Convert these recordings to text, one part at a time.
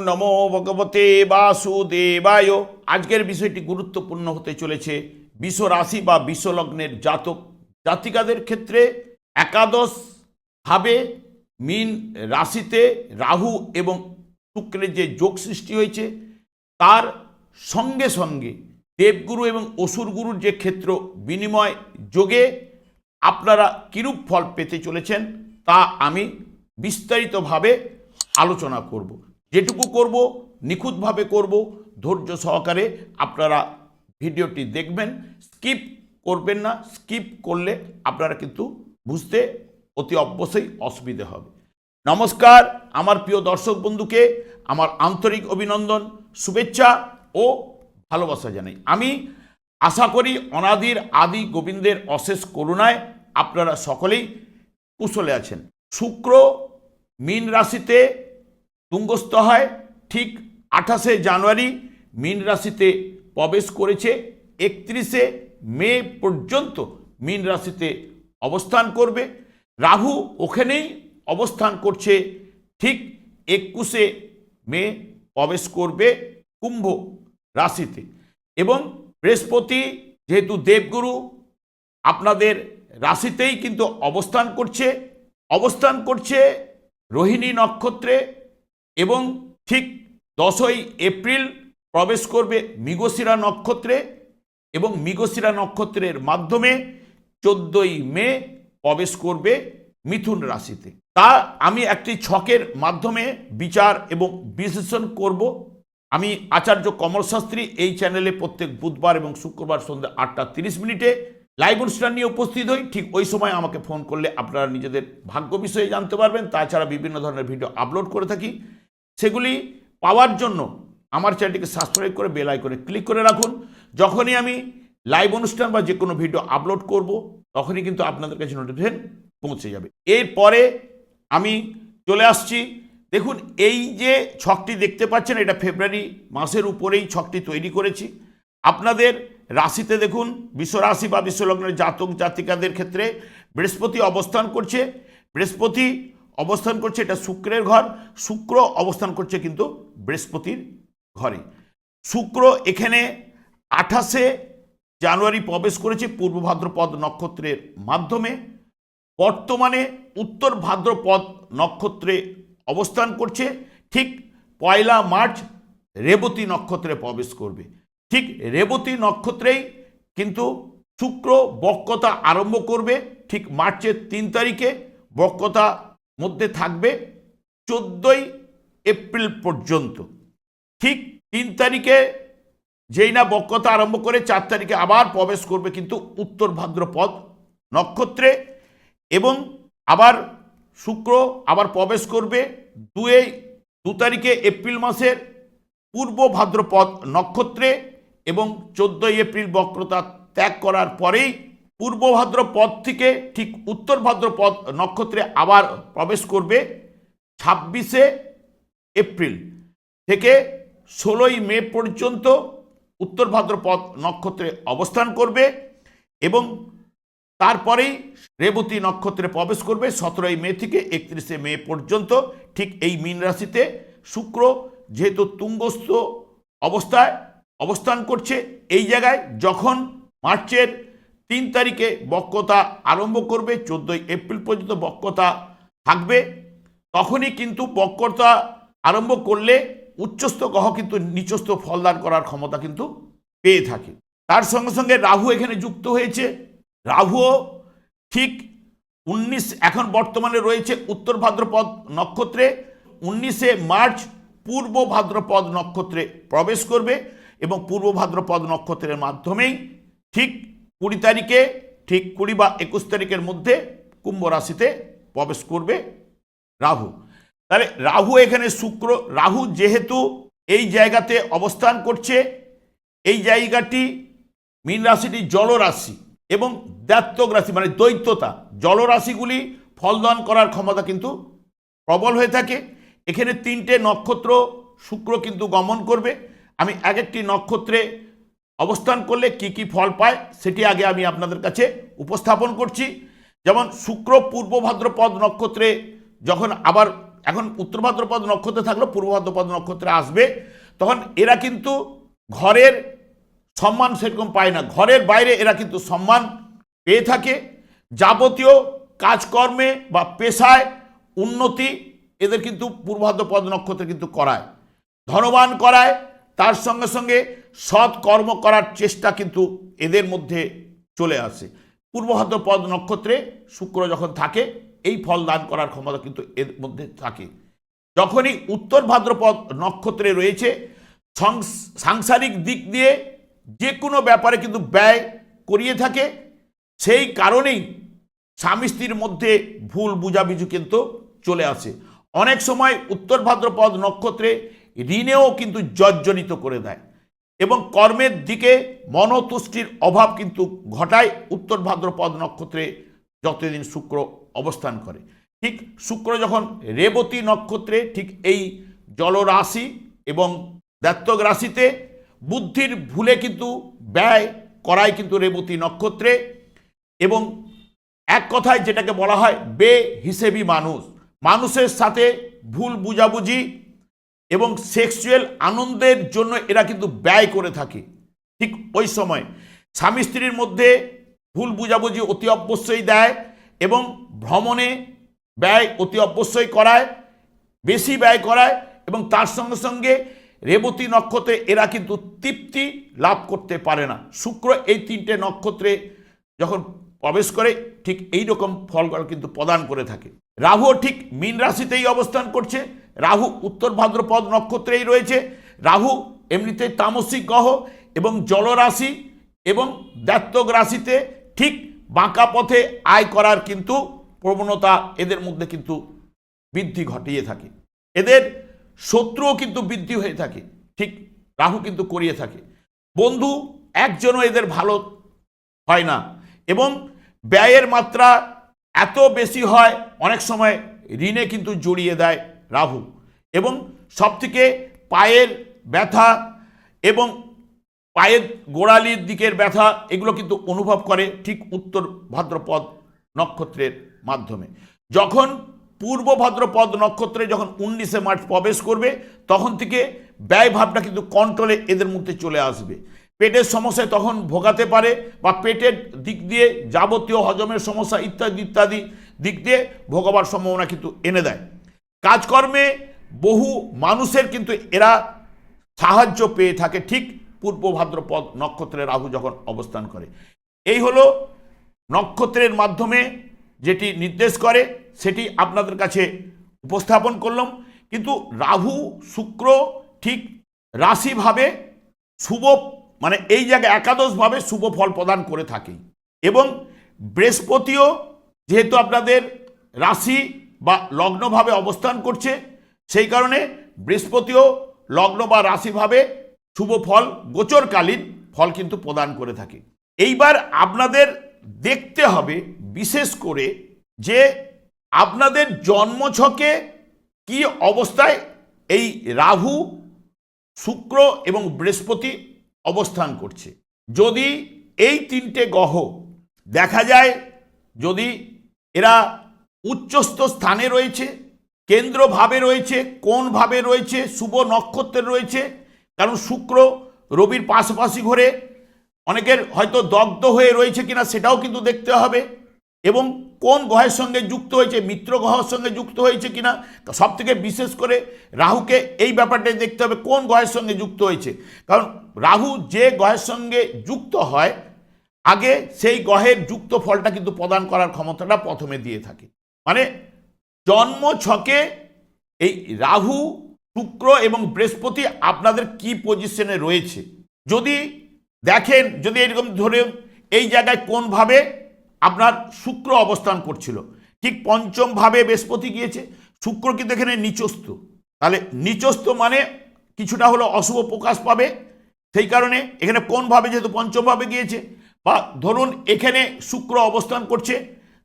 নমো ভগবতে বাসুদেবায়। আজকের বিষয়টি গুরুত্বপূর্ণ হতে চলেছে। রাশি বা বিশ্বলগ্নের জাতক জাতিকাদের ক্ষেত্রে একাদশ ভাবে মিন রাশিতে রাহু এবং শুক্রের যে যোগ সৃষ্টি হয়েছে, তার সঙ্গে সঙ্গে দেবগুরু এবং অসুরগুরুর যে ক্ষেত্র বিনিময় যোগে আপনারা কিরূপ ফল পেতে চলেছেন, তা আমি বিস্তারিতভাবে আলোচনা করব। যেটুকু করব, নিখুঁতভাবে করব, ধৈর্য সহকারে আপনারা ভিডিওটি দেখবেন। স্কিপ করবেন না, স্কিপ করলে আপনারা কিন্তু বুঝতে অতি অবশ্যই অসুবিধে হবে। নমস্কার, আমার প্রিয় দর্শক বন্ধুকে, আমার আন্তরিক অভিনন্দন, শুভেচ্ছা ও ভালোবাসা জানাই। আমি আশা করি অনাদির আদি গোবিন্দের অশেষ করুণায় আপনারা সকলেই কুশলে আছেন। শুক্র, মীন রাশিতে তুঙ্গস্থ হয় ঠিক আঠাশে জানুয়ারি মীন রাশিতে প্রবেশ করেছে, একত্রিশে মে পর্যন্ত মীন রাশিতে অবস্থান করবে। রাহু ওখানেই অবস্থান করছে, ঠিক একুশে মে প্রবেশ করবে কুম্ভ রাশিতে। এবং বৃহস্পতি যেহেতু দেবগুরু, আপনাদের রাশিতেই কিন্তু অবস্থান করছে। অবস্থান করছে রোহিণী নক্ষত্রে এবং ঠিক দশই এপ্রিল প্রবেশ করবে মৃগশিরা নক্ষত্রে এবং মৃগশিরা নক্ষত্রের মাধ্যমে চোদ্দই মে প্রবেশ করবে মিথুন রাশিতে। তা আমি একটি ছকের মাধ্যমে বিচার এবং বিশ্লেষণ করব। আমি আচার্য কমল শাস্ত্রী এই চ্যানেলে প্রত্যেক বুধবার এবং শুক্রবার সন্ধ্যা আটটা তিরিশ মিনিটে লাইভ অনুষ্ঠান নিয়ে উপস্থিত হই। ঠিক ওই সময় আমাকে ফোন করলে আপনারা নিজেদের ভাগ্য বিষয়ে জানতে পারবেন। তাছাড়া বিভিন্ন ধরনের ভিডিও আপলোড করে থাকি। সেগুলি পাওয়ার জন্য আমার চ্যানেলটিকে সাবস্ক্রাইব করে বেল আইকনে ক্লিক করে রাখুন। যখনই আমি লাইভ অনুষ্ঠান বা যে কোনো ভিডিও আপলোড করব, তখনই কিন্তু আপনাদের কাছে নোটিফিকেশন পৌঁছে যাবে। এরপরে আমি চলে আসছি। দেখুন, এই যে ছকটি দেখতে পাচ্ছেন, এটা ফেব্রুয়ারি মাসের উপরেই ছকটি তৈরি করেছি। আপনাদের রাশিতে দেখুন, বিশ্বরাশি বা বিশ্বলগ্নের জাতক জাতিকাদের ক্ষেত্রে বৃহস্পতি অবস্থান করছে। বৃহস্পতি অবস্থান করছে এটা শুক্রের ঘর, শুক্র অবস্থান করছে কিন্তু বৃহস্পতির ঘরে। শুক্র এখানে আঠাশে জানুয়ারি প্রবেশ করেছে পূর্ব ভাদ্রপদ নক্ষত্রের মাধ্যমে। বর্তমানে উত্তর ভাদ্রপদ নক্ষত্রে অবস্থান করছে। ঠিক পয়লা মার্চ রেবতী নক্ষত্রে প্রবেশ করবে। ঠিক রেবতী নক্ষত্রেই কিন্তু শুক্র বক্রতা আরম্ভ করবে। ঠিক মার্চের তিন তারিখে বক্রতা মধ্যে থাকবে চোদ্দোই এপ্রিল পর্যন্ত। ঠিক তিন তারিখে যেই না বক্রতা আরম্ভ করে চার তারিখে আবার প্রবেশ করবে কিন্তু উত্তর ভাদ্রপদ নক্ষত্রে এবং আবার শুক্র আবার প্রবেশ করবে দুয়ে দু তারিখে এপ্রিল মাসের পূর্ব ভাদ্রপদ নক্ষত্রে এবং চোদ্দোই এপ্রিল বক্রতা ত্যাগ করার পরেই পূর্ব ভাদ্রপদ থেকে ঠিক উত্তর ভাদ্রপদ নক্ষত্রে আবার প্রবেশ করবে ছাব্বিশে এপ্রিল থেকে ষোলোই মে পর্যন্ত উত্তর ভাদ্রপদ নক্ষত্রে অবস্থান করবে এবং তারপরেই রেবতী নক্ষত্রে প্রবেশ করবে সতেরোই মে থেকে একত্রিশে মে পর্যন্ত। ঠিক এই মীন রাশিতে শুক্র যেহেতু তুঙ্গস্থ অবস্থায় অবস্থান করছে, এই জায়গায় যখন মার্চের তিন তারিখে বক্রতা আরম্ভ করবে, চোদ্দোই এপ্রিল পর্যন্ত বক্রতা থাকবে। তখনই কিন্তু বক্রতা আরম্ভ করলে উচ্চস্থ গ্রহ কিন্তু নিচস্থ ফলদান করার ক্ষমতা কিন্তু পেয়ে থাকে। তার সঙ্গে সঙ্গে রাহু এখানে যুক্ত হয়েছে। রাহুও ঠিক উনিশ, এখন বর্তমানে রয়েছে উত্তর ভাদ্রপদ নক্ষত্রে। উনিশে মার্চ পূর্ব ভাদ্রপদ নক্ষত্রে প্রবেশ করবে এবং পূর্ব ভাদ্রপদ নক্ষত্রের মাধ্যমেই ঠিক কুড়ি তারিখে, ঠিক কুড়ি বা একুশ তারিখের মধ্যে কুম্ভ রাশিতে প্রবেশ করবে রাহু। তাহলে রাহু এখানে শুক্র, রাহু যেহেতু এই জায়গাতে অবস্থান করছে, এই জায়গাটি মীন রাশিটি জলরাশি এবং দ্বাত্তক রাশি মানে দৈত্যতা জলরাশিগুলি ফলদান করার ক্ষমতা কিন্তু প্রবল হয়ে থাকে। এখানে তিনটে নক্ষত্র শুক্র কিন্তু গমন করবে। আমি এক একটি নক্ষত্রে অবস্থান করলে কি কি ফল পায় সেটি আগে আমি আপনাদের কাছে উপস্থাপন করছি। যেমন শুক্র, পূর্ব ভাদ্রপদ নক্ষত্রে যখন আবার এখন উত্তর ভাদ্রপদ নক্ষত্রে থাকলেও পূর্ব ভাদ্রপদ নক্ষত্রে আসবে, তখন এরা কিন্তু ঘরের সম্মান সেরকম পায় না। ঘরের বাইরে এরা কিন্তু সম্মান পেয়ে থাকে। যাবতীয় কাজকর্মে বা পেশায় উন্নতি এদের কিন্তু পূর্বাদ্রপদ নক্ষত্রে কিন্তু করায়। ধনবান করায় তার সঙ্গে সঙ্গে সৎ কর্ম করার চেষ্টা কিন্তু এদের মধ্যে চলে আসে। পূর্বভাদ্রপদ নক্ষত্রে শুক্র যখন থাকে, এই ফল দান করার ক্ষমতা কিন্তু এর মধ্যে থাকে। যখনই উত্তর ভাদ্রপদ নক্ষত্রে রয়েছে সাংসারিক দিক দিয়ে যে কোনো ব্যাপারে কিন্তু ব্যয় করিয়ে থাকে। সেই কারণেই স্বামী স্ত্রীর মধ্যে ভুল বুঝাবুঝি কিন্তু চলে আসে। অনেক সময় উত্তর ভাদ্রপদ নক্ষত্রে ঋণেও কিন্তু জর্জরিত করে দেয়। এবং কর্মের দিকে মনতুষ্টির অভাব কিন্তু ঘটায়। উত্তর ভাদ্রপদ নক্ষত্রে যতদিন শুক্র অবস্থান করে। ঠিক শুক্র যখন রেবতী নক্ষত্রে, ঠিক এই জলরাশি এবং দ্বাত্তক রাশিতে বুদ্ধির ভুলে কিন্তু ব্যয় করায় কিন্তু রেবতী নক্ষত্রে। এবং এক কথায় যেটাকে বলা হয় বে হিসেবি মানুষ। মানুষের সাথে ভুল বুঝাবুঝি এবং সেক্সুয়াল আনন্দের জন্য এরা কিন্তু ব্যয় করে থাকে। ঠিক ওই সময় স্বামী স্ত্রীর মধ্যে ভুল বুঝাবুঝি অতি অবশ্যই দেয় এবং ভ্রমণে ব্যয় অতি অবশ্যই করায়, বেশি ব্যয় করায় এবং তার সঙ্গে সঙ্গে রেবতী নক্ষত্রে এরা কিন্তু তৃপ্তি লাভ করতে পারে না। শুক্র এই তিনটে নক্ষত্রে যখন প্রবেশ করে, ঠিক এই রকম ফলগুলো কিন্তু প্রদান করে থাকে। রাহু ঠিক মীন রাশিতেই অবস্থান করছে। রাহু উত্তর ভাদ্রপদ নক্ষত্রেই রয়েছে। রাহু এমনিতে তামসিক গ্রহ এবং জলরাশি এবং দ্বাত্তক রাশিতে ঠিক বাঁকা পথে আয় করার কিন্তু প্রবণতা এদের মধ্যে কিন্তু বৃদ্ধি ঘটিয়ে থাকে। এদের শত্রুও কিন্তু বৃদ্ধি হয়ে থাকে। ঠিক রাহু কিন্তু করিয়ে থাকে। বন্ধু একজনও এদের ভালো হয় না এবং ব্যয়ের মাত্রা এত বেশি হয়, অনেক সময় ঋণে কিন্তু জড়িয়ে দেয়। রাহু। এবং সবথেকে পায়ের ব্যথা এবং পায়ের গোড়ালির দিকের ব্যথা, এগুলো কিন্তু অনুভব করে ঠিক উত্তর ভাদ্রপদ নক্ষত্রের মাধ্যমে। যখন পূর্ব ভাদ্রপদ নক্ষত্রে যখন উনিশে মার্চ প্রবেশ করবে, তখন থেকে ব্যয় ভাবটা কিন্তু কন্ট্রোলে এদের মধ্যে চলে আসবে। পেটের সমস্যায় তখন ভোগাতে পারে বা পেটের দিক দিয়ে যাবতীয় হজমের সমস্যা ইত্যাদি ইত্যাদি দিক দিয়ে ভোগাবার সম্ভাবনা কিন্তু এনে দেয়। কাজকর্মে বহু মানুষের কিন্তু এরা সাহায্য পেয়ে থাকে ঠিক পূর্ব ভাদ্রপদ নক্ষত্রে রাহু যখন অবস্থান করে। এই হলো নক্ষত্রের মাধ্যমে যেটি নির্দেশ করে, সেটি আপনাদের কাছে উপস্থাপন করলাম। কিন্তু রাহু, শুক্র ঠিক রাশিভাবে শুভ মানে এই জায়গায় একাদশভাবে শুভ ফল প্রদান করে থাকে। এবং বৃহস্পতিও যেহেতু আপনাদের রাশি বা লগ্নভাবে অবস্থান করছে, সেই কারণে বৃহস্পতিও লগ্ন বা রাশিভাবে শুভ ফল গোচরকালীন ফল কিন্তু প্রদান করে থাকে। এইবার আপনাদের দেখতে হবে বিশেষ করে যে আপনাদের জন্মছকে কি অবস্থায় এই রাহু, শুক্র এবং বৃহস্পতি অবস্থান করছে। যদি এই তিনটে গ্রহ দেখা যায়, যদি এরা উচ্চস্থ স্থানে রয়েছে, কেন্দ্রভাবে রয়েছে কোন ভাবে রয়েছে, শুভ নক্ষত্রে রয়েছে, কারণ শুক্র রবির পাশাপাশি ঘরে, অনেকের হয়তো দগ্ধ হয়ে রয়েছে কিনা সেটাও কিন্তু দেখতে হবে, এবং কোন গ্রহের সঙ্গে যুক্ত হয়েছে, মিত্র গ্রহের সঙ্গে যুক্ত হয়েছে কিনা সব থেকে বিশেষ করে রাহুকে এই ব্যাপারটাই দেখতে হবে, কোন গ্রহের সঙ্গে যুক্ত হয়েছে, কারণ রাহু যে গ্রহের সঙ্গে যুক্ত হয়, আগে সেই গ্রহের যুক্ত ফলটা কিন্তু প্রদান করার ক্ষমতাটা প্রথমে দিয়ে থাকে। মানে জন্ম ছকে এই রাহু, শুক্র এবং বৃহস্পতি আপনাদের কি পজিশনে রয়েছে? যদি দেখেন, যদি এরকম ধরে এই জায়গায় কোনভাবে আপনার শুক্র অবস্থান করছিল? ঠিক পঞ্চমভাবে বৃহস্পতি গিয়েছে, শুক্র কিন্তু এখানে নিচস্থ। তাহলে নিচস্থ মানে কিছুটা হলো অশুভ প্রকাশ পাবে, সেই কারণে এখানে কোনভাবে যেহেতু পঞ্চমভাবে গিয়েছে, বা ধরুন এখানে শুক্র অবস্থান করছে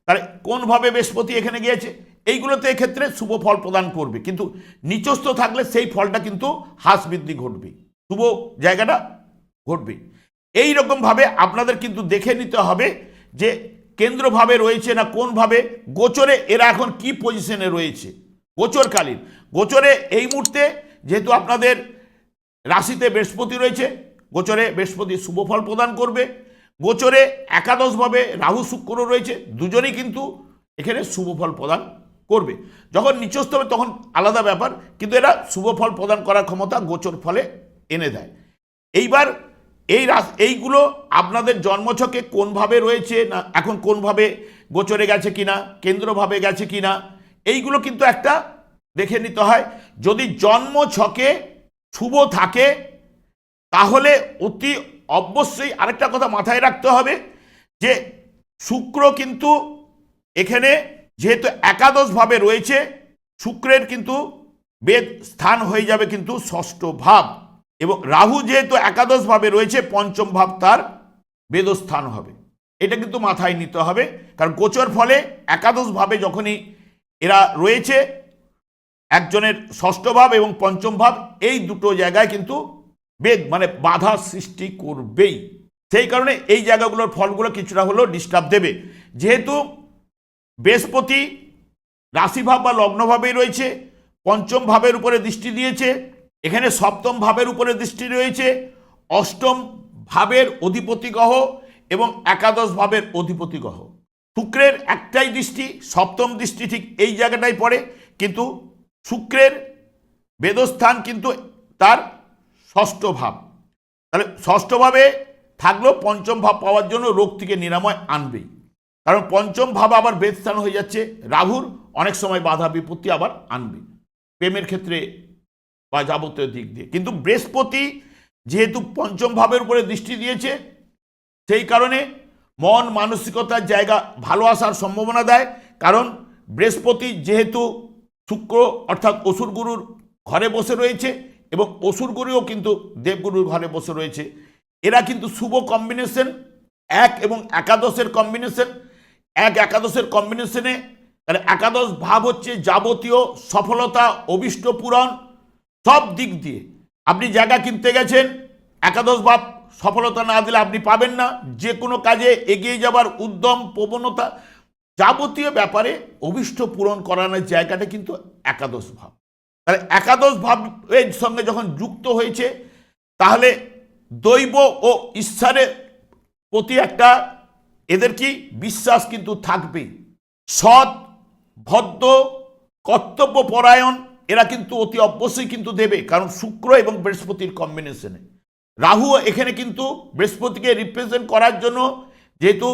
তাহলে কোনভাবে বৃহস্পতি এখানে গিয়েছে? এইগুলোতে এক্ষেত্রে শুভ ফল প্রদান করবে। কিন্তু নিচস্থ থাকলে সেই ফলটা কিন্তু হ্রাস বৃদ্ধি ঘটবে। শুভ জায়গাটা ঘটবে। এই রকমভাবে আপনাদের কিন্তু দেখে নিতে হবে যে কেন্দ্রভাবে রয়েছে না কোনভাবে গোচরে এরা এখন কি পজিশনে রয়েছে? গোচরকালীন। গোচরে এই মুহূর্তে যেহেতু আপনাদের রাশিতে বৃহস্পতি রয়েছে, গোচরে বৃহস্পতি শুভ ফল প্রদান করবে। গোচরে একাদশভাবে রাহু শুক্র রয়েছে, দুজনেই কিন্তু এখানে শুভফল প্রদান করবে। যখন নিচস্থ হবে তখন আলাদা ব্যাপার, কিন্তু এরা শুভফল প্রদান করার ক্ষমতা গোচর ফলে এনে দেয়। এইবার এই এইগুলো আপনাদের জন্মছকে কোনভাবে রয়েছে না, এখন কোনভাবে গোচরে গেছে কিনা, কেন্দ্রভাবে গেছে কিনা, এইগুলো কিন্তু একটা দেখে নিতে হয়। যদি জন্ম ছকে শুভ থাকে, তাহলে অতি অবশ্যই আরেকটা কথা মাথায় রাখতে হবে যে শুক্র কিন্তু এখানে যেহেতু একাদশভাবে রয়েছে, শুক্রের কিন্তু বেদ স্থান হয়ে যাবে কিন্তু ষষ্ঠ ভাব এবং রাহু যেহেতু একাদশভাবে রয়েছে, পঞ্চম ভাব তার বেদস্থান হবে। এটা কিন্তু মাথায় নিতে হবে, কারণ গোচর ফলে একাদশভাবে যখনই এরা রয়েছে, একজনের ষষ্ঠ ভাব এবং পঞ্চম ভাব, এই দুটো জায়গায় কিন্তু বেদ মানে বাধা সৃষ্টি করবেই। সেই কারণে এই জায়গাগুলোর ফলগুলো কিছুটা হলেও ডিস্টার্ব দেবে। যেহেতু বৃহস্পতি রাশিভাব বা লগ্নভাবেই রয়েছে, পঞ্চম ভাবের উপরে দৃষ্টি দিয়েছে, এখানে সপ্তম ভাবের উপরে দৃষ্টি রয়েছে, অষ্টম ভাবের অধিপতি গ্রহ এবং একাদশ ভাবের অধিপতি গ্রহ। শুক্রের একটাই দৃষ্টি, সপ্তম দৃষ্টি ঠিক এই জায়গাটাই পড়ে, কিন্তু শুক্রের বেদস্থান কিন্তু তার ষষ্ঠ ভাব। তাহলে ষষ্ঠভাবে থাকলেও পঞ্চম ভাব পাওয়ার জন্য রোগ থেকে নিরাময় আনবেই। কারণ পঞ্চম ভাব আবার বেদস্থান হয়ে যাচ্ছে, রাহুর অনেক সময় বাধা বিপত্তি আবার আনবে প্রেমের ক্ষেত্রে বা যাবতীয় দিক দিয়ে। কিন্তু বৃহস্পতি যেহেতু পঞ্চম ভাবের উপরে দৃষ্টি দিয়েছে, সেই কারণে মন, মানসিকতার জায়গা ভালো আসার সম্ভাবনা দেয়। কারণ বৃহস্পতি যেহেতু শুক্র অর্থাৎ অসুর গুরুর ঘরে বসে রয়েছে এবং অসুর গুরুও কিন্তু দেবগুরুর ঘরে বসে রয়েছে। এরা কিন্তু শুভ কম্বিনেশন এক এবং একাদশের কম্বিনেশন এক একাদশের কম্বিনেশনে তাহলে একাদশ ভাব হচ্ছে যাবতীয় সফলতা, অভিষ্ট পূরণ, সব দিক দিয়ে। আপনি জায়গা কিনতে গেছেন, একাদশ ভাব সফলতা না দিলে আপনি পাবেন না। যে কোনো কাজে এগিয়ে যাবার উদ্যম, প্রবণতা যাবতীয় ব্যাপারে অভিষ্ট পূরণ করানোর জায়গাটা কিন্তু একাদশ ভাব। তাহলে একাদশ ভাবের সঙ্গে যখন যুক্ত হয়েছে, তাহলে দৈব ও ঈশ্বরের প্রতি একটা এদের কি বিশ্বাস কিন্তু থাকবেই সৎ, ভদ্র, কর্তব্যপরায়ণ এরা কিন্তু অতি অবশ্যই কিন্তু দেবে, কারণ শুক্র এবং বৃহস্পতির কম্বিনেশনে রাহু এখানে কিন্তু বৃহস্পতিকে রিপ্রেজেন্ট করার জন্য যেহেতু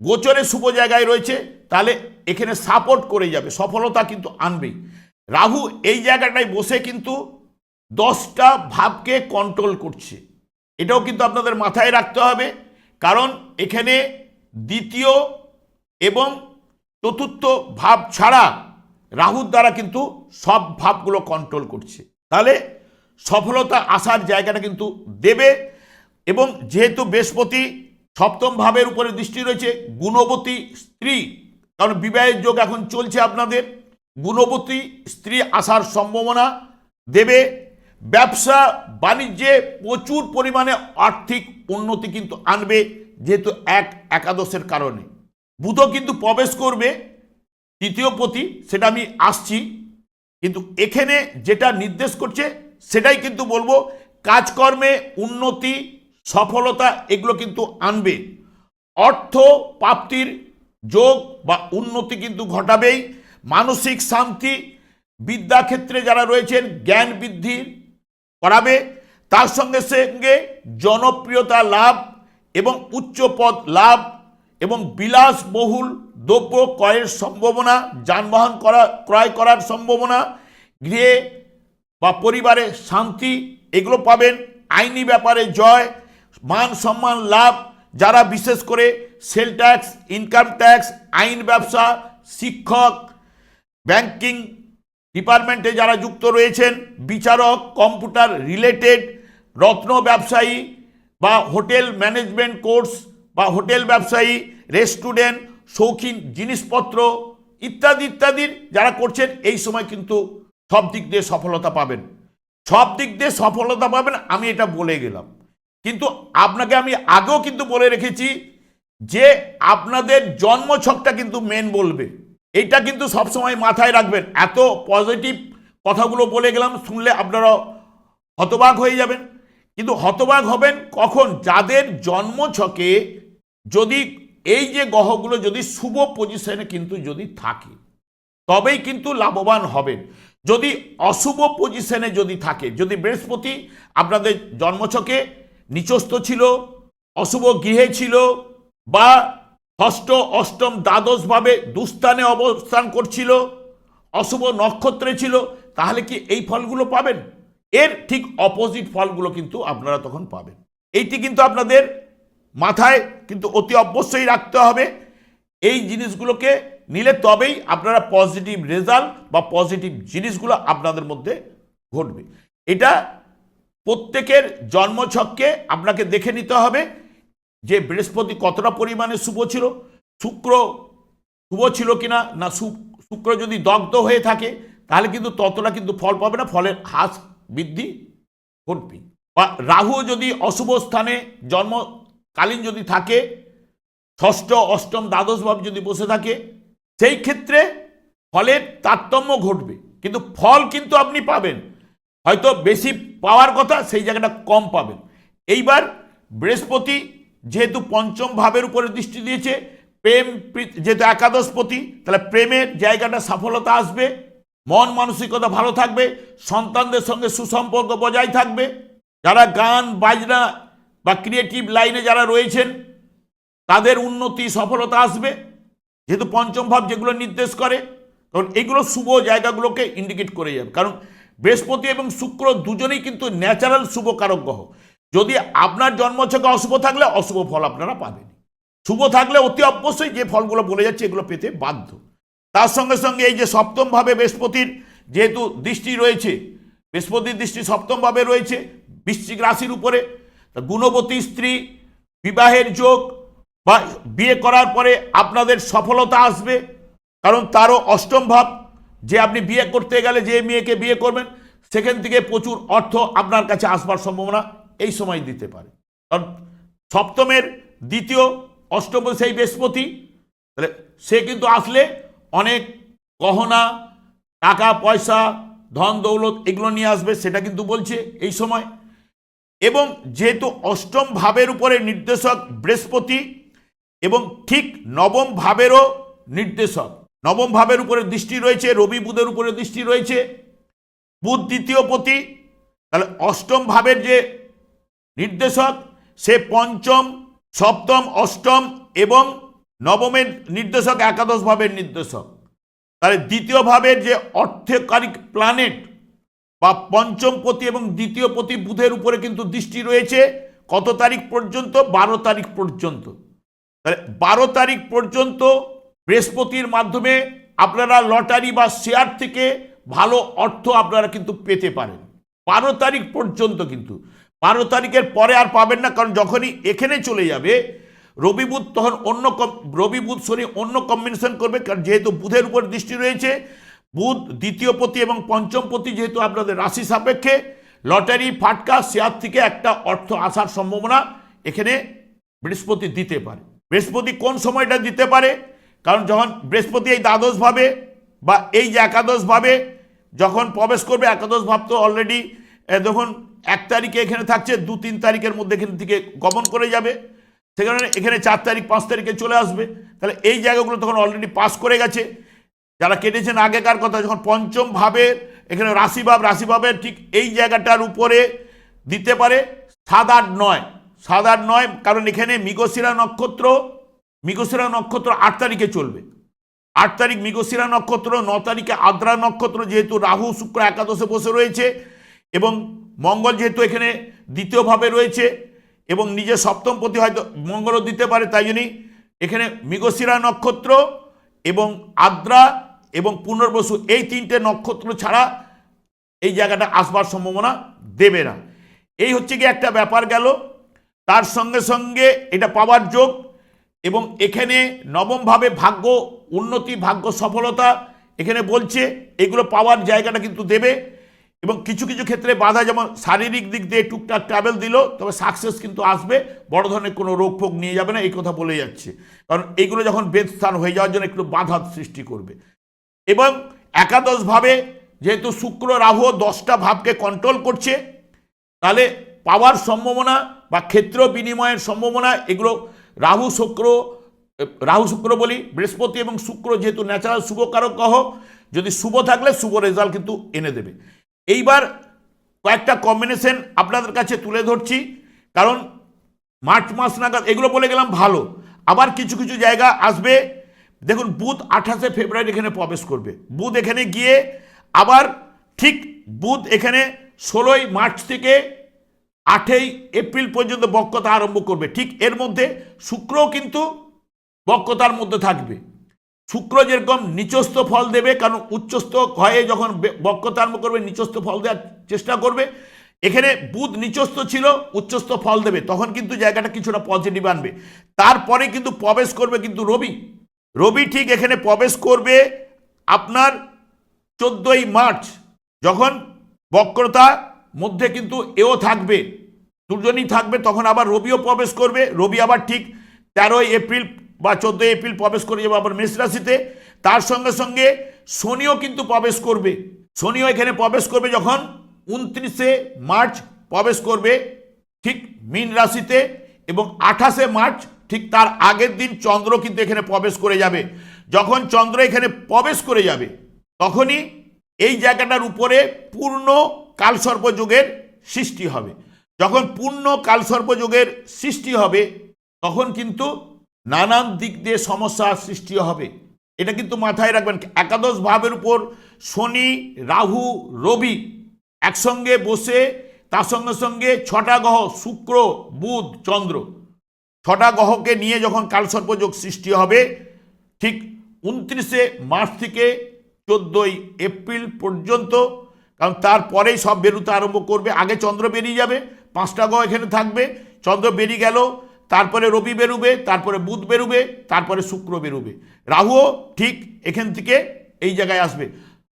গোচরে শুভ জায়গায় রয়েছে, তাহলে এখানে সাপোর্ট করে যাবে, সফলতা কিন্তু আনবেই। রাহু এই জায়গাটায় বসে কিন্তু দশটা ভাবকে কন্ট্রোল করছে। এটাও কিন্তু আপনাদের মাথায় রাখতে হবে। কারণ এখানে দ্বিতীয় এবং চতুর্থ ভাব ছাড়া রাহুর দ্বারা কিন্তু সব ভাবগুলো কন্ট্রোল করছে। তাহলে সফলতা আসার জায়গাটা কিন্তু দেবে এবং যেহেতু বৃহস্পতি সপ্তম ভাবের উপরে দৃষ্টি রয়েছে, গুণবতী স্ত্রী, কারণ বিবাহের যোগ এখন চলছে আপনাদের। গুণবতী স্ত্রী আসার সম্ভাবনা দেবে। ব্যবসা বাণিজ্যে প্রচুর পরিমাণে আর্থিক উন্নতি কিন্তু আনবে, যেহেতু এক একাদশের কারণে। বুধও কিন্তু প্রবেশ করবে, তৃতীয় পতি, সেটা আমি আসছি। কিন্তু এখানে যেটা নির্দেশ করছে, সেটাই কিন্তু বলব, কাজকর্মে উন্নতি, সফলতা এগুলো কিন্তু আনবে। অর্থ প্রাপ্তির যোগ বা উন্নতি কিন্তু ঘটাবেই। মানসিক শান্তি বিদ্যাক্ষেত্রে যারা রয়েছেন, জ্ঞান বৃদ্ধি করাবে, তার সঙ্গে সঙ্গে জনপ্রিয়তা লাভ এবং উচ্চ পদ লাভ এবং বিলাসবহুল দ্রব্য ক্রয়ের সম্ভাবনা, যানবাহন করা, ক্রয় করার সম্ভাবনা, গৃহে বা পরিবারে শান্তি, এগুলো পাবেন। আইনি ব্যাপারে জয়, মান সম্মান লাভ, যারা বিশেষ করে সেল ট্যাক্স, ইনকাম ট্যাক্স, আইন ব্যবসা, শিক্ষক ব্যাংকিং ডিপার্টমেন্টে যারা যুক্ত রয়েছেন, বিচারক, কম্পিউটার রিলেটেড রত্ন ব্যবসায়ী বা হোটেল ম্যানেজমেন্ট কোর্স বা হোটেল ব্যবসায়ী, রেস্টুরেন্ট, শৌখিন জিনিসপত্র ইত্যাদি ইত্যাদির যারা করছেন, এই সময় কিন্তু সব দিক দিয়ে সফলতা পাবেন। সব দিক দিয়ে সফলতা পাবেন, আমি এটা বলে গেলাম। কিন্তু আপনাকে আমি আগেও কিন্তু বলে রেখেছি যে আপনাদের জন্মছকটা কিন্তু মেন বলবে। এইটা কিন্তু সবসময় মাথায় রাখবেন। এত পজিটিভ কথাগুলো বলে গেলাম, শুনলে আপনারা হতবাক হয়ে যাবেন। কিন্তু হতবাক হবেন কখন? যাদের জন্মছকে যদি এই যে গ্রহগুলো যদি শুভ পজিশনে কিন্তু যদি থাকে, তবেই কিন্তু লাভবান হবেন। যদি অশুভ পজিশনে যদি থাকে, যদি বৃহস্পতি আপনাদের জন্মছকে নিচস্থ ছিল, অশুভ গৃহে ছিল বা ষষ্ঠ, অষ্টম দ্বাদশভাবে দুস্থানে অবস্থান করছিল, অশুভ নক্ষত্রে ছিল, তাহলে কি এই ফলগুলো পাবেন? এর ঠিক অপোজিট ফলগুলো কিন্তু আপনারা তখন পাবেন। এইটি কিন্তু আপনাদের মাথায় কিন্তু অতি অবশ্যই রাখতে হবে। এই জিনিসগুলোকে নিলে তবেই আপনারা পজিটিভ রেজাল্ট বা পজিটিভ জিনিসগুলো আপনাদের মধ্যে ঘটবে। এটা প্রত্যেকের জন্মছককে আপনাকে দেখে নিতে হবে। যে বৃহস্পতি কতটা পরিমাণে শুভ ছিল? শুক্র শুভ ছিল কিনা? না শুক্র যদি দগ্ধ হয়ে থাকে, তাহলে কিন্তু ততটা কিন্তু ফল পাবে না, ফলের হ্রাস বৃদ্ধি ঘটবে বা রাহু যদি অশুভ স্থানে জন্মকালীন যদি থাকে, ষষ্ঠ, অষ্টম, দ্বাদশ ভাব যদি বসে থাকে, সেই ক্ষেত্রে ফলের তারতম্য ঘটবে। কিন্তু ফল কিন্তু আপনি পাবেন। হয়তো বেশি পাওয়ার কথা, সেই জায়গাটা কম পাবেন। এইবার বৃহস্পতি যেহেতু পঞ্চম ভাবের উপরে দৃষ্টি দিয়েছে, প্রেম যেহেতু একাদশপতি, তাহলে প্রেমের জায়গাটা সফলতা আসবে, মন মানসিকতা ভালো থাকবে, সন্তানদের সঙ্গে সুসম্পর্ক বজায় থাকবে, যারা গান, বাজনা বা ক্রিয়েটিভ লাইনে যারা রয়েছেন, তাদের উন্নতি, সফলতা আসবে। যেহেতু পঞ্চম ভাব যেগুলো নির্দেশ করে কারণ এগুলো শুভ জায়গাগুলোকে ইন্ডিকেট করে যাবে। কারণ বৃহস্পতি এবং শুক্র দুজনেই কিন্তু ন্যাচারাল শুভ কারক গ্রহ। যদি আপনার জন্ম জন্মছকে অশুভ থাকলে, অশুভ ফল আপনারা পাবেন শুভ থাকলে অতি অবশ্যই যে ফলগুলো বলে যাচ্ছে, এগুলো পেতে বাধ্য। তার সঙ্গে সঙ্গে এই যে সপ্তম ভাবে বৃহস্পতির যেহেতু দৃষ্টি রয়েছে, বৃহস্পতির দৃষ্টি সপ্তম ভাবে রয়েছে, বৃশ্চিক রাশির উপরে গুণবতী স্ত্রী, বিবাহের যোগ বা বিয়ে করার পরে আপনাদের সফলতা আসবে। কারণ তারও অষ্টম ভাব, যে আপনি বিয়ে করতে গেলে যে মেয়েকে বিয়ে করবেন, সেখান থেকে প্রচুর অর্থ আপনার কাছে আসবার সম্ভাবনা এই সময় দিতে পারে। কারণ সপ্তমের দ্বিতীয় অষ্টম সেই বৃহস্পতি, তাহলে সে কিন্তু আসলে অনেক গহনা, টাকা, পয়সা, ধন, দৌলত এগুলো নিয়ে আসবে, সেটা কিন্তু বলছে এই সময়। এবং যেহেতু অষ্টম ভাবের উপরে নির্দেশক বৃহস্পতি, এবং ঠিক নবম ভাবেরও নির্দেশক, নবম ভাবের উপরে দৃষ্টি রয়েছে, রবি বুধের উপরে দৃষ্টি রয়েছে, বুধ দ্বিতীয় পতি, তাহলে অষ্টম ভাবের যে নির্দেশক, সে পঞ্চম, সপ্তম, অষ্টম এবং নবমের নির্দেশক একাদশ ভাবের নির্দেশক। তাহলে দ্বিতীয় ভাবের যে অর্থকারী প্ল্যানেট বা পঞ্চম পতি এবং দ্বিতীয় পতি বুধের উপরে কিন্তু দৃষ্টি রয়েছে, কত তারিখ পর্যন্ত? বারো তারিখ পর্যন্ত। তাহলে বারো তারিখ পর্যন্ত বৃহস্পতির মাধ্যমে আপনারা লটারি বা শেয়ার থেকে ভালো অর্থ আপনারা কিন্তু পেতে পারেন। বারো তারিখ পর্যন্ত কিন্তু। বারো তারিখের পরে আর পাবেন না, কারণ যখনই এখানে চলে যাবে, রবি বুধ তখন অন্য কম- রবি বুধ শনি অন্য কম্বিনেশন করবে, কারণ যেহেতু বুধের উপর দৃষ্টি রয়েছে, বুধ দ্বিতীয় পতি এবং পঞ্চম পতি যেহেতু আপনাদের রাশি সাপেক্ষে, লটারি, ফাটকা, শেয়ার থেকে একটা অর্থ আসার সম্ভাবনা এখানে বৃহস্পতি দিতে পারে। বৃহস্পতি কোন সময়টা দিতে পারে? কারণ যখন বৃহস্পতি এই দ্বাদশ ভাবে বা এই যে একাদশ ভাবে যখন প্রবেশ করবে, একাদশ ভাব তো অলরেডি যখন এক তারিখে এখানে থাকছে, দু তিন তারিখের মধ্যে এখান থেকে গমন করে যাবে। সেখানে, এখানে চার তারিখ, পাঁচ তারিখে চলে আসবে। তাহলে এই জায়গাগুলো তখন অলরেডি পাস করে গেছে। যারা কেটেছেন আগেকার কথা, যখন পঞ্চম ভাবের, এখানে রাশিভাব, রাশিভাবের ঠিক এই জায়গাটার উপরে দিতে পারে সাত আট নয়। সাত আট নয়, কারণ এখানে মৃগশিরা নক্ষত্র মৃগশিরা নক্ষত্র আট তারিখে চলবে। আট তারিখ মৃগশিরা নক্ষত্র, ন তারিখে আদ্রা নক্ষত্র, যেহেতু রাহু, শুক্র, একাদশে বসে রয়েছে এবং মঙ্গল যেহেতু এখানে দ্বিতীয়ভাবে রয়েছে এবং নিজের সপ্তম প্রতি হয়তো মঙ্গলও দিতে পারে, তাই জন্যই এখানে মৃগশিরা নক্ষত্র এবং আদ্রা এবং পুনর্বসু এই তিনটে নক্ষত্র ছাড়া এই জায়গাটা আসবার সম্ভাবনা দেবে না। এই হচ্ছে কি একটা ব্যাপার গেল। তার সঙ্গে সঙ্গে এটা পাওয়ার যোগ এবং এখানে নবমভাবে ভাগ্য, উন্নতি, ভাগ্য সফলতা এখানে বলছে, এগুলো পাওয়ার জায়গাটা কিন্তু দেবে। এবং কিছু কিছু ক্ষেত্রে বাধা, যেমন শারীরিক দিক দিয়ে টুকটাক ট্রাভেল দিল, তবে সাকসেস কিন্তু আসবে, বড় ধরনের কোনো রোগ ফোগ নিয়ে যাবে না, এই কথা বলে যাচ্ছে। কারণ এইগুলো যখন বেদ স্থান হয়ে যাওয়ার জন্য একটু বাধার সৃষ্টি করবে। এবং একাদশভাবে যেহেতু শুক্র, রাহু দশটা ভাবকে কন্ট্রোল করছে, তাহলে পাওয়ার সম্ভাবনা বা ক্ষেত্র বিনিময়ের সম্ভাবনা, এগুলো রাহু, শুক্র রাহু, শুক্র বলি, বৃহস্পতি এবং শুক্র যেহেতু ন্যাচারাল শুভকারক গ্রহ, যদি শুভ থাকলে শুভ রেজাল্ট কিন্তু এনে দেবে। এইবার কয়েকটা কম্বিনেশন আপনাদের কাছে তুলে ধরছি। কারণ মার্চ মাস নাগাদ এগুলো বলে গেলাম ভালো। আবার কিছু কিছু জায়গা আসবে। দেখুন, বুধ আঠাশে ফেব্রুয়ারি এখানে প্রবেশ করবে। বুধ এখানে গিয়ে আবার ঠিক বুধ এখানে ষোলোই মার্চ থেকে আটই এপ্রিল পর্যন্ত বক্রতা আরম্ভ করবে। ঠিক এর মধ্যে শুক্রও কিন্তু বক্রতার মধ্যে থাকবে। শুক্র যেরকম নিচস্থ ফল দেবে, কারণ উচ্চস্থ হয়ে যখন বক্রতা আরম্ভ করবে, নিচস্থ ফল দেওয়ার চেষ্টা করবে। এখানে বুধ নিচস্থ ছিল, উচ্চস্থ ফল দেবে। তখন কিন্তু জায়গাটা কিছুটা পজিটিভ আনবে। তারপরে কিন্তু প্রবেশ করবে কিন্তু রবি। রবি ঠিক এখানে প্রবেশ করবে আপনার চোদ্দই মার্চ, যখন বক্রতা মধ্যে কিন্তু এও থাকবে, দুজনই থাকবে, তখন আবার রবিও প্রবেশ করবে। রবি আবার ঠিক তেরোই এপ্রিল বা চোদ্দোই এপ্রিল প্রবেশ করে যাবে আবার মেষ রাশিতে, তার সঙ্গে সঙ্গে শনিও কিন্তু প্রবেশ করবে। শনিও এখানে প্রবেশ করবে যখন উনত্রিশে মার্চ প্রবেশ করবে ঠিক মীন রাশিতে এবং আঠাশে মার্চ ঠিক তার আগের দিন চন্দ্র কিন্তু এখানে প্রবেশ করে যাবে। যখন চন্দ্র এখানে প্রবেশ করে যাবে, তখনই এই জায়গাটার উপরে পূর্ণ কালসর্প যুগের সৃষ্টি হবে। যখন পূর্ণ কালসর্প যুগের সৃষ্টি হবে, তখন কিন্তু নানান দিক দিয়ে সমস্যার সৃষ্টি হবে। এটা কিন্তু মাথায় রাখবেন, একাদশ ভাবের উপর শনি, রাহু, রবি একসঙ্গে বসে, তার সঙ্গে সঙ্গে ছটা গ্রহ, শুক্র, বুধ, চন্দ্র। ছটা গ্রহকে নিয়ে যখন কালসর্পযোগ সৃষ্টি হবে, ঠিক উনত্রিশে মার্চ থেকে চোদ্দোই এপ্রিল পর্যন্ত, কারণ তারপরেই সব বেরোতে আরম্ভ করবে। আগে চন্দ্র বেরিয়ে যাবে, পাঁচটা গ্রহ এখানে থাকবে। চন্দ্র বেরিয়ে গেল তারপরে রবি বেরোবে, তারপরে বুধ বেরোবে, তারপরে শুক্র বেরোবে। রাহুও ঠিক এখান থেকে এই জায়গায় আসবে।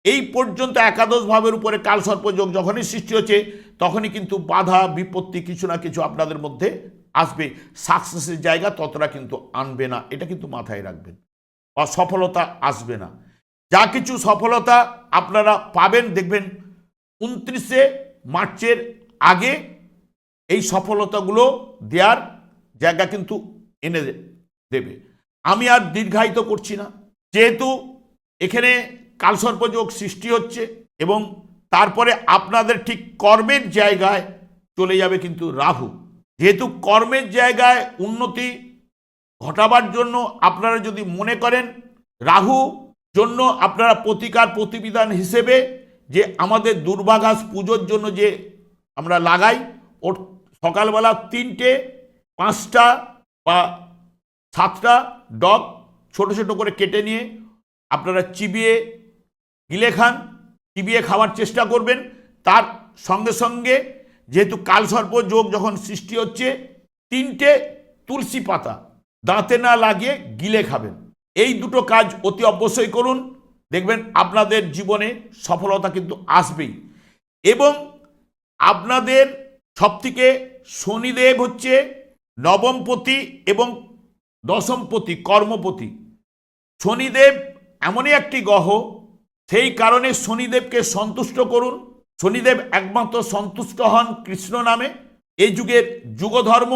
এই পর্যন্ত একাদশ ভাবের উপরে কাল সর্পযোগ যখনই সৃষ্টি হচ্ছে, তখনই কিন্তু বাধা, বিপত্তি কিছু না কিছু আপনাদের মধ্যে আসবে। সাকসেসের জায়গা ততটা কিন্তু আনবে না, এটা কিন্তু মাথায় রাখবেন। বা সফলতা আসবে না। যা কিছু সফলতা আপনারা পাবেন, দেখবেন উনত্রিশে মার্চের আগে এই সফলতাগুলো দেওয়ার জায়গা কিন্তু এনে দেবে। আমি আর দীর্ঘায়িত করছি না। যেহেতু এখানে কালসর্পযোগ সৃষ্টি হচ্ছে এবং তারপরে আপনাদের ঠিক কর্মের জায়গায় চলে যাবে কিন্তু রাহু। যেহেতু কর্মের জায়গায় উন্নতি ঘটাবার জন্য আপনারা যদি মনে করেন, রাহু জন্য আপনারা প্রতিকার প্রতিবিধান হিসেবে যে আমাদের দুর্বাঘাস পুজোর জন্য যে আমরা লাগাই, ওর সকালবেলা তিনটে পাঁচটা বা সাতটা ডগ ছোট ছোট করে কেটে নিয়ে আপনারা চিবিয়ে গিলে খান, চিবিয়ে খাওয়ার চেষ্টা করবেন। তার সঙ্গে সঙ্গে যেহেতু কালসর্প যোগ যখন সৃষ্টি হচ্ছে, তিনটে তুলসী পাতা দাঁতে না লাগিয়ে গিলে খাবেন। এই দুটো কাজ অতি অবশ্যই করুন। দেখবেন আপনাদের জীবনে সফলতা কিন্তু আসবেই। এবং আপনাদের সবথেকে শনিদেব হচ্ছে নবমপতি এবং দশমপতি, কর্মপতি। শনিদেব এমনই একটি গ্রহ, সেই কারণে শনিদেবকে সন্তুষ্ট করুন। শনিদেব একমাত্র সন্তুষ্ট হন কৃষ্ণ নামে। এই যুগের যুগধর্ম,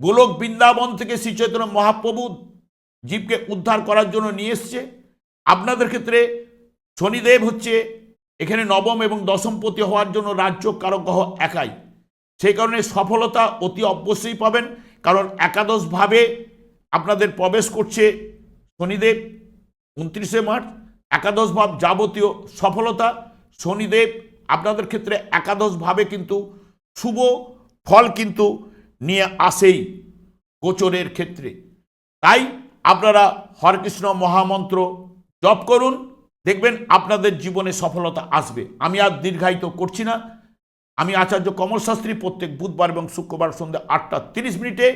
গোলক বৃন্দাবন থেকে শ্রী চৈতন্য মহাপ্রভু জীবকে উদ্ধার করার জন্য নিয়ে এসছে। আপনাদের ক্ষেত্রে শনিদেব হচ্ছে এখানে নবম এবং দশমপতি হওয়ার জন্য রাজ্য কারক গ্রহ একাই। সেই কারণে সফলতা অতি অবশ্যই পাবেন। কারণ একাদশভাবে আপনাদের প্রবেশ করছে শনিদেব উনত্রিশে মার্চ। একাদশ ভাব যাবতীয় সফলতা শনিদেব। আপনাদের ক্ষেত্রে একাদশভাবে কিন্তু শুভ ফল কিন্তু নিয়ে আসেই গোচরের ক্ষেত্রে। তাই আপনারা হরকৃষ্ণ মহামন্ত্র জপ করুন, দেখবেন আপনাদের জীবনে সফলতা আসবে। আমি আর দীর্ঘায়িত করছি না। আমি আচার্য কমল শাস্ত্রী প্রত্যেক বুধবার এবং শুক্রবার সন্ধ্যা আটটা তিরিশ মিনিটে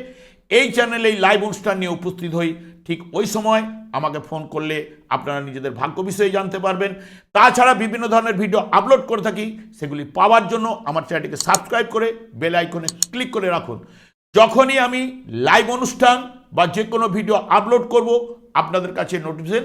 এই চ্যানেলে এই লাইভ অনুষ্ঠান নিয়ে উপস্থিত হই। ঠিক ওই সময় আমাকে ফোন করলে আপনারা নিজেদের ভাগ্য বিষয়ে জানতে পারবেন। তাছাড়া বিভিন্ন ধরনের ভিডিও আপলোড করে থাকি, সেগুলি পাওয়ার জন্য আমার চ্যানেলটিকে সাবস্ক্রাইব করে বেল আইকনে ক্লিক করে রাখুন। যখনই আমি লাইভ অনুষ্ঠান বা যে কোনো ভিডিও আপলোড করব, আপনাদের কাছে নোটিফিকেশন